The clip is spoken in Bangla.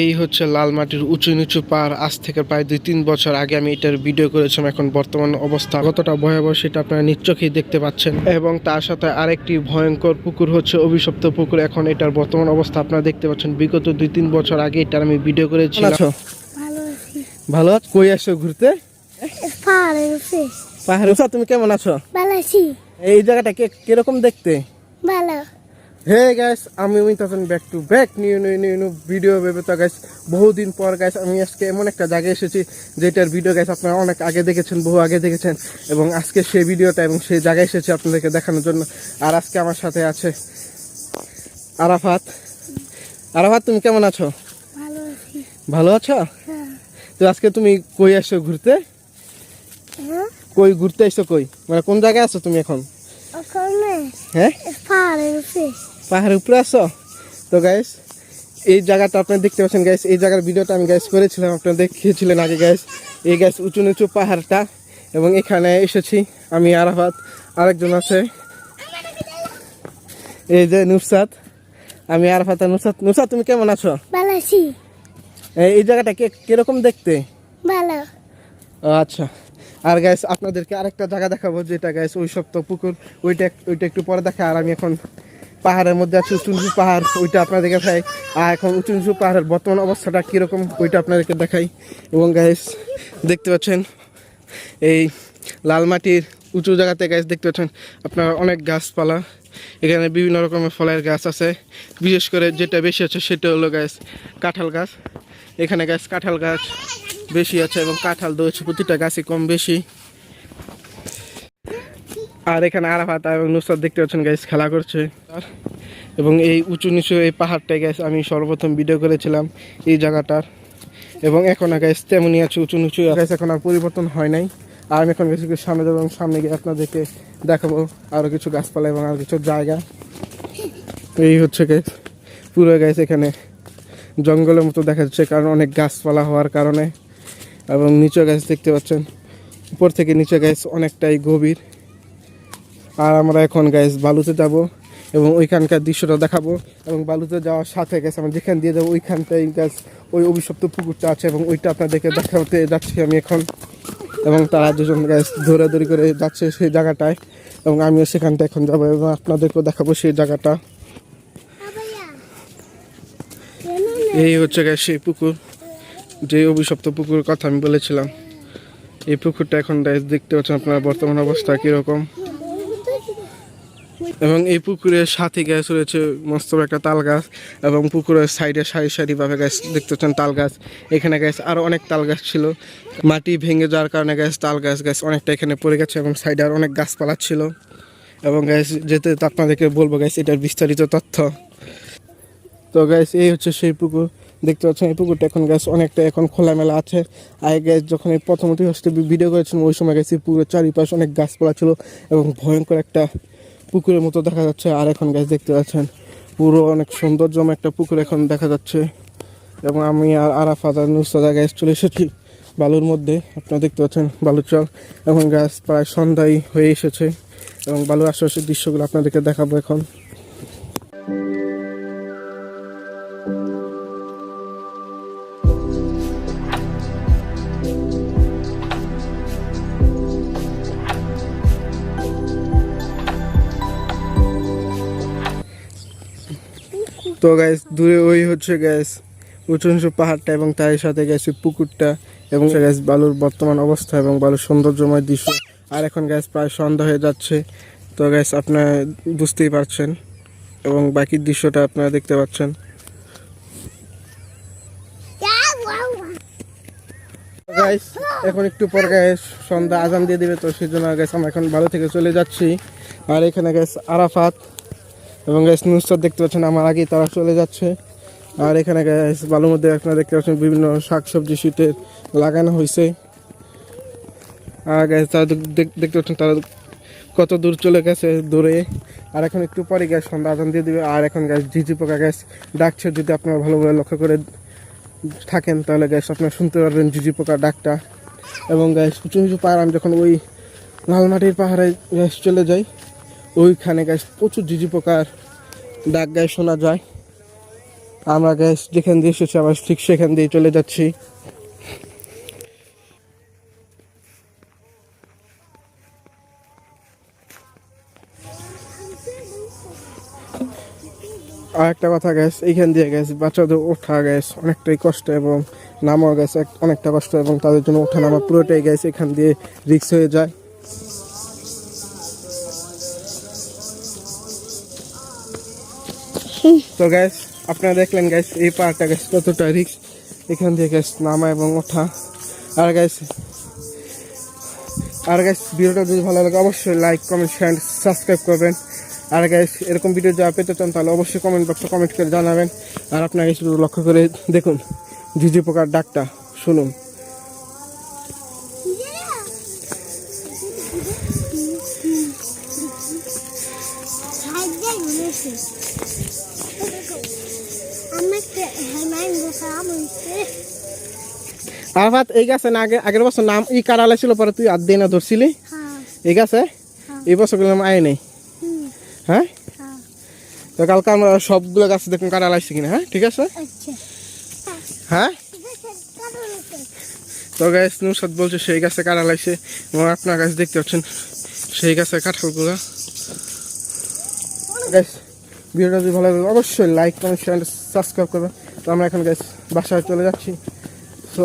এই হচ্ছে লাল মাটির উঁচু নিচু পাহাড়। আজ থেকে প্রায় দুই তিন বছর আগে আমি এটার ভিডিও করেছিলাম। এখন বর্তমান অবস্থা কতটা ভয়াবহ সেটা আপনারা নিশ্চয়ই দেখতে পাচ্ছেন। এবং তার সাথে আরেকটি ভয়ঙ্কর পুকুর হচ্ছে অভিশপ্ত পুকুর। এখন এটার বর্তমান অবস্থা আপনারা দেখতে পাচ্ছেন। বিগত দুই তিন বছর আগে এটার আমি ভিডিও করেছিলাম। ভালো আছি? কই আসছো ঘুরতে? পাহাড়ে তুমি কেমন আছো। এই জায়গাটা কে কীরকম দেখতে? ভালো। হে গাইস আমি উইন্টারসন back to back new new new new video ভেবে তো গাইস বহুদিন পর গাইস আমি আজকে এমন একটা জায়গায় এসেছি যেটার ভিডিও গাইস আপনারা অনেক আগে দেখেছেন বহু আগে দেখেছেন এবং আজকে সেই ভিডিওটা এবং সেই জায়গায় এসেছি আপনাদেরকে দেখানোর জন্য। আর আজকে আমার সাথে আছে আরাফাত। আরাফাত তুমি কেমন আছো? ভালো আছো। হ্যাঁ। তো আজকে তুমি কই আসছো ঘুরতে? হ্যাঁ? কই ঘুরতে আসছো কই? মানে কোন জায়গায় আছো তুমি এখন? হ্যাঁ? পাহাড়ের উপরে আসো তো গাইস এই জায়গাটা আপনি দেখতে পাচ্ছেন গাইস এই জায়গার ভিডিওটা আমি গাইস করেছিলাম আপনারা দেখিয়েছিলেন আগে গাইস এই গাইস উঁচু নিচু পাহাড়টা এবং এখানে এসেছি আমি আরাফাত আরেকজন আছে। এই যে নুসরাত আমি আরাফাত আর নুসরাত। নুসরাত তুমি কেমন আছো? ভালো আছি। এই- জায়গাটা কে কীরকম দেখতে? ভালো। ও, আচ্ছা। আর গাইস আপনাদেরকে আরেকটা জায়গা দেখাবো যেটা গাইস ওই সপ্তাহ পুকুর ওইটা ওইটা একটু পরে দেখা। আর আমি এখন পাহাড়ের মধ্যে আছে উঁচু নিচু পাহাড়, ওইটা আপনাদেরকে দেখাই। আর এখন উঁচু নিচু পাহাড়ের বর্তমান অবস্থাটা কীরকম, ওইটা আপনাদেরকে দেখাই। এবং গাইস দেখতে পাচ্ছেন, এই লাল মাটির উঁচু জায়গাতে গাছ দেখতে পাচ্ছেন, আপনারা অনেক গাছপালা। এখানে বিভিন্ন রকমের ফলের গাছ আছে। বিশেষ করে যেটা বেশি আছে সেটা হলো গাছ কাঁঠাল গাছ। এখানে গাছ কাঁঠাল গাছ বেশি আছে এবং কাঁঠাল দৌড়ছে প্রতিটা গাছই কম বেশি। আর এখানে আরাফাত এবং নুসরাত দেখতে পাচ্ছেন গাছ খেলা করছে। এবং এই উঁচু নিচু এই পাহাড়টায় গাছ আমি সর্বপ্রথম ভিডিও করেছিলাম এই জায়গাটার। এবং এখন গাছ তেমনই আছে, উঁচু নিচু গাছ এখন আর পরিবর্তন হয় নাই। আর আমি এখন গেছি সামনে যাব এবং সামনে গিয়ে আপনাদেরকে দেখাবো আরও কিছু গাছপালা এবং আরও কিছু জায়গা। এই হচ্ছে গাছ পুরো গাছ এখানে জঙ্গলের মতো দেখা যাচ্ছে, কারণ অনেক গাছপালা হওয়ার কারণে। এবং নিচে গাছ দেখতে পাচ্ছেন, উপর থেকে নিচে গাছ অনেকটাই গভীর। আর আমরা এখন গাছ বালুতে যাব এবং ওইখানকার দৃশ্যটা দেখাবো এবং বালুতে যাওয়ার সাথে গেছে আমরা যেখান দিয়ে যাব ওইখানটাই গাছ ওই অভিশপ্ত পুকুরটা আছে এবং ওইটা আপনাদেরকে দেখাতে যাচ্ছি আমি এখন। এবং তারা দুজন গাছ দৌড়াদৌড়ি করে যাচ্ছে সেই জায়গাটায় এবং আমিও সেখানটা এখন যাব এবং আপনাদেরকেও দেখাবো সেই জায়গাটা। এই হচ্ছে গাছ সেই পুকুর, যে অভিশপ্ত পুকুরের কথা আমি বলেছিলাম। এই পুকুরটা এখন দেখতে পাচ্ছেন আপনার বর্তমান অবস্থা কীরকম। এবং এই পুকুরের সাথে গাছ রয়েছে, মস্ত একটা তাল গাছ এবং পুকুরের সাইডে সারি সারিভাবে দেখতে পাচ্ছেন, তাল গাছ। এখানে গাছ আরও অনেক তাল গাছ ছিল। মাটি ভেঙে যাওয়ার কারণে গাছ, তাল গাছ গাছ অনেকটা এখানে পড়ে গেছে এবং সাইডে আর অনেক গাছপালা ছিল। এবং গাছ, যেতে আপনাদেরকে বলব গাছ, এটার বিস্তারিত তথ্য। তো গাছ, এই হচ্ছে সেই পুকুর। দেখতে পাচ্ছেন, এই পুকুরটা এখন গাছ অনেকটা এখন খোলামেলা আছে। আগে গাছ যখন এই প্রথমত হচ্ছে ভিডিও করেছিলাম, ওই সময় গেছি পুকুরের চারিপাশ অনেক গাছপালা ছিল এবং ভয়ঙ্কর একটা পুকুরের মতো দেখা যাচ্ছে। আর এখন গাছ দেখতে পাচ্ছেন, পুরো অনেক সৌন্দর্যম একটা পুকুর এখন দেখা যাচ্ছে। এবং আমি আর আর নুসাদা গাছ চলে এসেছি বালুর মধ্যে। আপনারা দেখতে পাচ্ছেন বালুর চল। এবং গাছ প্রায় সন্ধ্যায় হয়ে এসেছে। এবং বালুর আশেপাশের দৃশ্যগুলো আপনাদেরকে দেখাবো এখন। তো গ্যাস দূরে ওই হচ্ছে গ্যাস উঁচু উঁচু পাহাড়টা এবং তার সাথে গেছে পুকুরটা এবং গ্যাস বালুর বর্তমান অবস্থা এবং বালুর সৌন্দর্যময় দৃশ্য। আর এখন গ্যাস প্রায় সন্ধ্যা হয়ে যাচ্ছে, তো গ্যাস আপনারা বুঝতেই পারছেন এবং বাকি দৃশ্যটা আপনারা দেখতে পাচ্ছেন। গাইস এখন একটু পর গ্যাস সন্ধ্যা আজান দিয়ে দিবে, তো সেই জন্য গ্যাস আমরা এখন ভালো থেকে চলে যাচ্ছি। আর এখানে গ্যাস আরাফাত এবং গ্যাস নুসরাত দেখতে পাচ্ছেন, আমার আগেই তারা চলে যাচ্ছে। আর এখানে গ্যাস বালুর মধ্যে আপনারা দেখতে পাচ্ছেন, বিভিন্ন শাকসবজি শীতের লাগানো হয়েছে আর গ্যাস তারা দেখ- দেখ- দেখতে পাচ্ছেন, তারা কত দূর চলে গেছে দূরে। আর এখন একটু পরে গ্যাস সন্ধ্যা আজান দিয়ে দিবে। আর এখন গ্যাস ঝিঝি পোকা গ্যাস ডাকছে যদি আপনারা ভালোভাবে লক্ষ্য করে থাকেন, তাহলে গ্যাস আপনারা শুনতে পারবেন ঝিঝি পোকার ডাকটা। এবং গ্যাস উঁচু উঁচু পাহাড়, আমি যখন ওই লাল মাটির পাহাড়ে গ্যাস চলে যাই ওইখানে গ্যাস প্রচুর ঝিঝি পোকার ডাক গায়ে শোনা যায়। আমরা গ্যাস যেখান দিয়ে এসেছি আবার ঠিক সেখান দিয়ে চলে যাচ্ছি। আর একটা কথা গ্যাস এইখান দিয়ে গ্যাস বাচ্চাদের ওঠা গ্যাস অনেকটাই কষ্ট এবং নামাও গ্যাস অনেকটা কষ্ট এবং তাদের জন্য ওঠা নামা পুরোটাই গ্যাস এখান দিয়ে রিক্স হয়ে যায়। তো গ্যাস আপনারা দেখলেন গ্যাস এই পাহাড়টা গ্যাস কতটা রিক্স এখান থেকে গ্যাস নামা এবং ওঠা। আর গ্যাস আর গ্যাস ভিডিওটা যদি ভালো লাগে, অবশ্যই লাইক কমেন্ট শেয়ার সাবস্ক্রাইব করবেন। আর গ্যাস এরকম ভিডিও যা পেতে চান, তাহলে অবশ্যই কমেন্ট বক্সে কমেন্ট করে জানাবেন। আর আপনাকে শুধু লক্ষ্য করে দেখুন ঝিঝি পোকার ডাকটা, শুনুন। বসা আমছে আরাফাত এই গাছে না আগে আগের বছর নাম ই কারালে ছিল পরে তুই আর দিয়ে না ধরছিলি। হ্যাঁ। এই গাছে? এই বছর গেলাম আয় নেই। হ্যাঁ? হ্যাঁ। তো কালকে আমরা সবগুলো গাছ দেখুন কারা লাগছে কিনা হ্যাঁ? ঠিক আছে? আচ্ছা। হ্যাঁ? আছে তো গাছ নুসাদ বলছে সেই গাছে কারা লাগছে। এবং আপনার গাছ দেখতে পাচ্ছেন সেই গাছের কাঁঠালগুলো। গাছ ভিডিওটা যদি ভালো লাগে অবশ্যই লাইক কমেন্ট শেয়ার সাবস্ক্রাইব করবেন। তো আমরা এখন গাইস বাসায় চলে যাচ্ছি। সো